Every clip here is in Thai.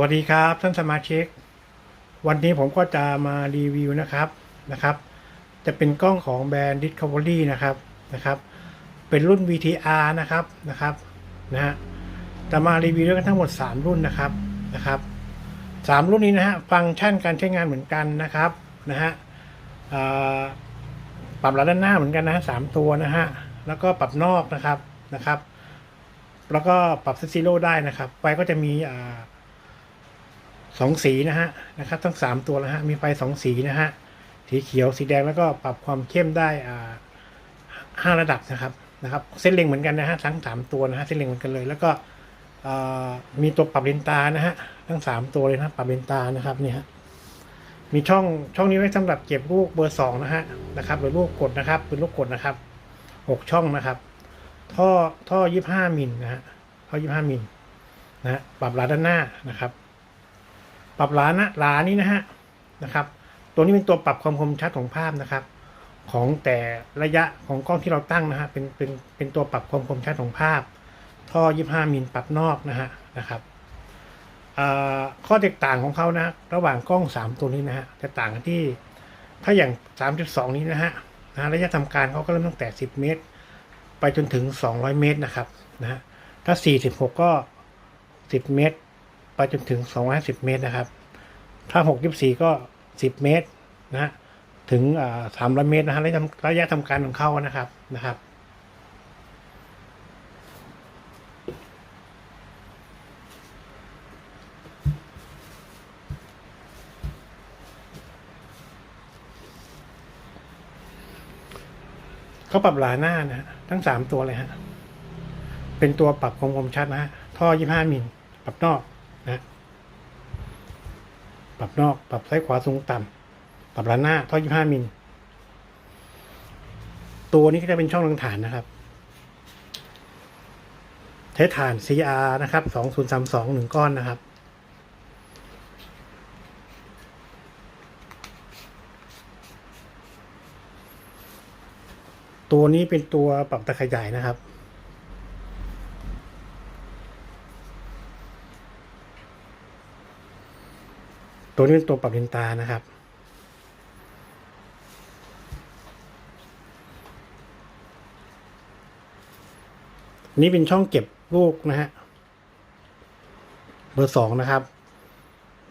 วัสดีครับท่านสมาชิก วันนี้ผมก็จะมารีวิวนะครับนะครับ จะเป็นกล้องของแบรนด์ Discovery นะครับนะครับ เป็นรุ่น VTR นะครับนะครับนะฮะจะมารีวิวด้วยกันทั้งหมด 3 รุ่นนะครับนะครับสามรุ่นนี้นะฮะฟังก์ชันการใช้งานเหมือนกันนะครับนะฮะอ่าปรับระดับด้านหน้าเหมือนกันนะฮะสามตัวนะฮะแล้วก็ปรับนอกนะครับนะครับ แล้วก็ปรับเซซิโร่ได้นะครับไฟก็จะมีอ่า สองสีนะฮะนะครับทั้งสามตัวนะฮะมีไฟสองสีนะฮะสีเขียวสีแดงแล้วก็ปรับความเข้มได้อ่าห้าระดับนะครับนะครับ เส้นเล็งเหมือนกันนะฮะทั้งสามตัวนะฮะเส้นเล็งเหมือนกันเลย แล้วก็อ่ามีตัวปรับเลนส์ตานะฮะทั้งสามตัวเลยนะปรับเลนส์ตานะครับนี่ฮะมีช่องช่องนี้ไว้สำหรับเก็บลูกเบอร์สองนะฮะนะครับหรือลูกกดนะครับเป็นลูกกดนะครับหกช่องนะครับ ท่อท่อยี่ห้ามิลนะฮะท่อยี่ห้ามิลนะฮะปรับหลาด้านหน้านะครับ ปรับหลานะหลานี้นะฮะนะครับ ตัวนี้เป็นตัวปรับความคมชัดของภาพนะครับ ของแต่ระยะของกล้องที่เราตั้งนะฮะเป็นเป็นเป็นตัวปรับความคมชัดของภาพ ท่อยี่ห้ามิลปรับนอกนะฮะนะครับข้อแตกต่างของเขานะ ระหว่างกล้องสามตัวนี้นะฮะจะต่างกันที่ถ้าอย่างสามจุดสองนี้นะฮะนะระยะทำการเขาก็เริ่มตั้งแต่สิบเมตร ไปจนถึง 200 เมตรนะครับนะฮะถ้า 46 ก็ 10 เมตร ไปจนถึง 250 เมตรนะครับ ถ้า64ก็ 10 เมตรนะถึงอ่า300เมตรนะฮะระยะทำระยะทำการของเขานะครับนะครับ เขาปรับหลาหน้านะฮะทั้งสามตัวเลยฮะ เป็นตัวปรับความคมชัดนะฮะ ท่อยี่ห้ามิลปรับนอก นะปรับนอกปรับซ้ายขวาสูงต่ำปรับหลาหน้าท่อยี่ห้ามิลตัวนี้ก็จะเป็นช่องรังฐานนะครับ ใช้ฐาน CR นะครับสองศูนย์สามสองหนึ่งก้อนนะครับตัวนี้เป็นตัวปรับตะขยายนะครับ ตัวนี้เป็นตัวปรับเลนส์ตานะครับ นี่เป็นช่องเก็บลูกนะฮะ เบอร์สองนะครับ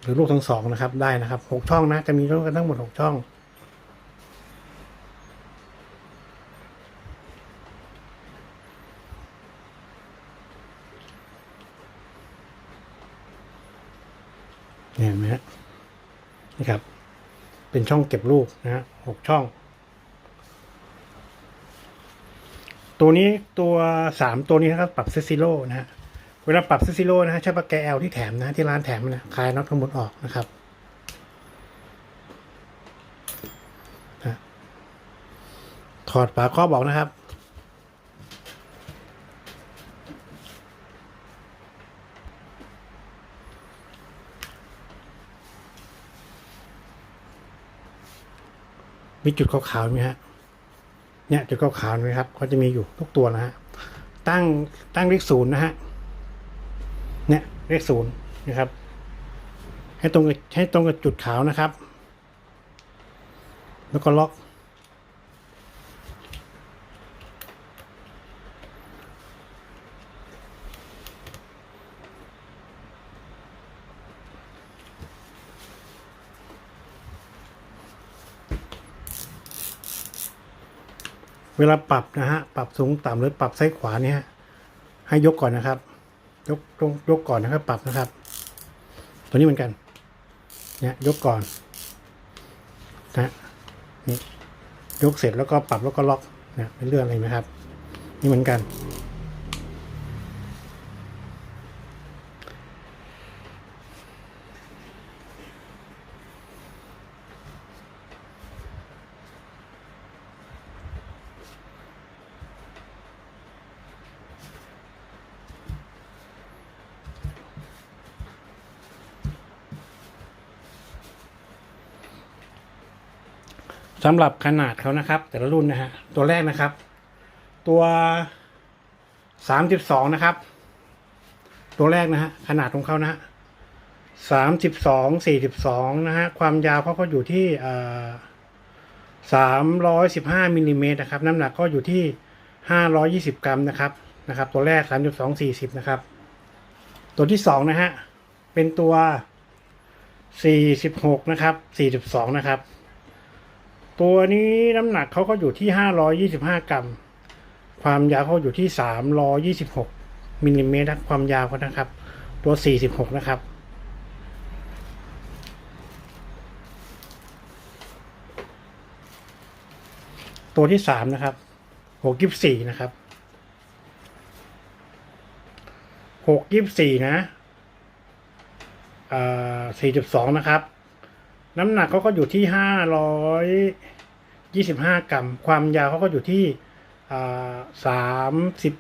หรือลูกทั้งสองนะครับ ได้นะครับหกช่องนะ จะมีทั้งทั้งหมดหกช่องเนี่ยเห็นไหมฮะ นี่ครับ เป็นช่องเก็บรูปนะฮะหกช่อง ตัวนี้ตัวสามตัวนี้นะครับ ปรับเซซิโลนะฮะเวลาปรับเซซิโลนะฮะใช้ปากแกแอลที่แถมนะที่ร้านแถมนะคลายน็อตทั้งหมดออกนะครับถอดฝาครอบออกนะครับ มีจุดขาวๆไหมฮะ เนี่ยจุดขาวๆนะครับก็จะมีอยู่ทุกตัวนะฮะ ตั้งตั้งเลขศูนย์นะฮะ เนี่ยเลขศูนย์นะครับ ให้ตรงให้ตรงกับจุดขาวนะครับ แล้วก็ล็อก เวลาปรับนะฮะปรับสูงต่ำหรือปรับซ้ายขวาเนี่ยให้ยกก่อนนะครับ ยกตรงยกก่อนนะครับ ปรับนะครับ ตัวนี้เหมือนกันเนี่ยยกก่อนนะนี่ยกเสร็จแล้วก็ปรับแล้วก็ล็อกเนี่ยเป็นเรื่องอะไรไหมครับ นี่เหมือนกัน สำหรับขนาดเขานะครับ แต่ละรุ่นนะฮะตัวแรกนะครับ ตัวสามสิบสองนะครับ ตัวแรกนะฮะขนาดของเขานะฮะสามสิบสองสี่สิบสองนะฮะความยาวเขาก็อยู่ที่สามร้อยสิบห้ามิลลิเมตรนะครับ น้ำหนักก็อยู่ที่ห้าร้อยี่สิบกรัมนะครับนะครับ ตัวแรกสามจุดสองสี่สิบนะครับ ตัวที่สองนะฮะเป็นตัวสี่สิบหกนะครับสี่สิบสองนะครับ ตัวนี้น้ำหนักเขาก็อยู่ที่ห้าร้อยี่สิบห้ากรัม ความยาวเขาอยู่ที่สามร้อยี่สิบหกมิลลิเมตรความยาวเขานะครับ ตัวสี่สิบหกนะครับ ตัวที่สามนะครับหกยิบสี่นะครับหกยิบสี่นะสี่จุดสองนะครับ น้ำหนักเขาก็อยู่ที่ห้าร้อยยี่สิบห้ากรัม ความยาวเขาก็อยู่ที่สามสิบ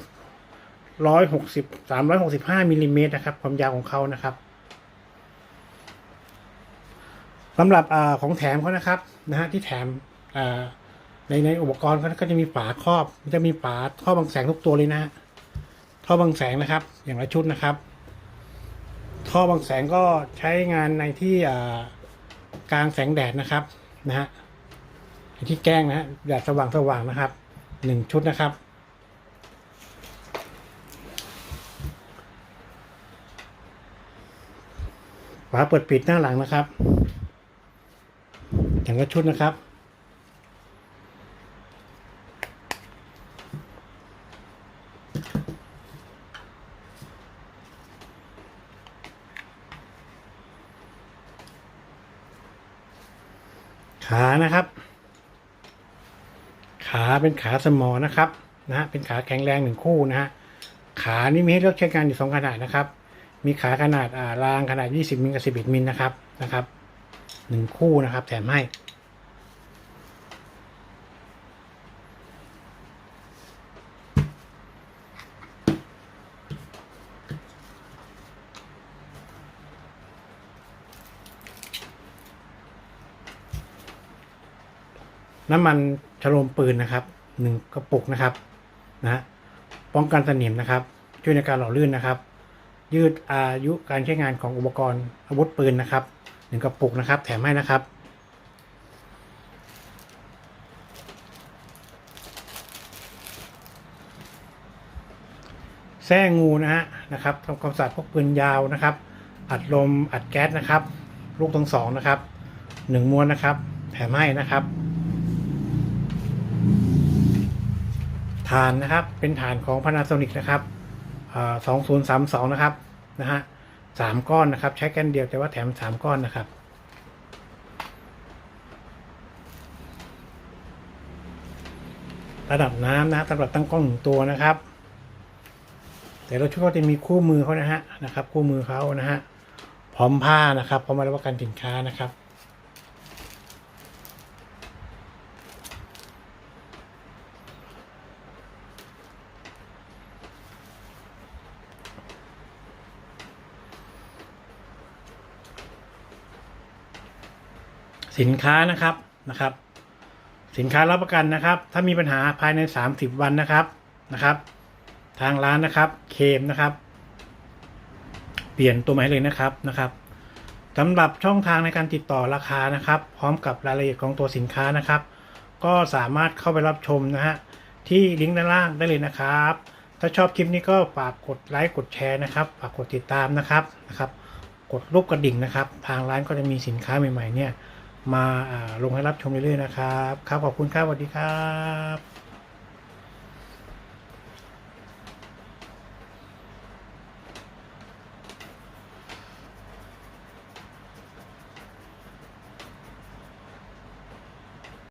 ร้อยหกสิบสามร้อยหกสิบห้ามิลลิเมตรนะครับ ความยาวของเขานะครับสำหรับอของแถมเขานะครับนะฮะที่แถมในในอุปกรณ์เขาก็จะมีฝาครอบจะมีฝาท่อบังแสงทุกตัวเลยนะฮะท่อบังแสงนะครับ อย่างละชุดนะครับ ท่อบังแสงก็ใช้งานในที่อ กลางแสงแดดนะครับนะฮะที่แกล้งนะฮะแดดสว่างสว่างนะครับหนึ่งชุดนะครับ ฝาเปิดปิดหน้าหลังนะครับอย่างละชุดนะครับ ขานะครับ ขาเป็นขาสมอนะครับนะฮะเป็นขาแข็งแรงหนึ่งคู่นะฮะขานี่มีให้เลือกใช้งานอยู่สองขนาดนะครับ มีขาขนาดอ่ารางขนาด 20มิลกับ11มิลนะครับนะครับหนึ่งคู่นะครับแถมให้ น้ำมันฉโลมปืนนะครับหนึ่งกระปุกนะครับนะป้องกันสนิมนะครับ ช่วยในการหล่อลื่นนะครับ ยืดอายุการใช้งานของอุปกรณ์อาวุธปืนนะครับหนึ่งกระปุกนะครับ แถมให้นะครับ แส้งูนะฮะนะครับทำความสะอาดพวกปืนยาวนะครับ อัดลมอัดแก๊สนะครับ ลูกทั้งสองนะครับหนึ่งม้วนนะครับ แถมให้นะครับ ฐานนะครับ เป็นฐานของ Panasonic นะครับสองศูนย์สามสองนะครับ นะฮะสามก้อนนะครับ ใช้กันเดียวแต่ว่าแถมสามก้อนนะครับระดับน้ำนะสำหรับตั้งกล้องหนึ่งตัวนะครับ แต่เราช่วยก็จะมีคู่มือเขานะฮะนะครับ คู่มือเขานะฮะพร้อมผ้านะครับพร้อมมารับประกันสินค้านะครับ สินค้านะครับนะครับ สินค้ารับประกันนะครับ ถ้ามีปัญหาภายใน 30 วันนะครับนะครับ ทางร้านนะครับ เคมนะครับ เปลี่ยนตัวใหม่เลยนะครับนะครับสำหรับช่องทางในการติดต่อราคานะครับ พร้อมกับรายละเอียดของตัวสินค้านะครับ ก็สามารถเข้าไปรับชมนะฮะที่ลิงก์ด้านล่างได้เลยนะครับ ถ้าชอบคลิปนี้ก็ฝากกดไลค์กดแชร์นะครับ ฝากกดติดตามนะครับนะครับ กดรูปกระดิ่งนะครับ ทางร้านก็จะมีสินค้าใหม่ๆเนี่ย มาลงให้รับชมเรื่อยๆนะครับ ครับขอบคุณครับสวัสดีครับ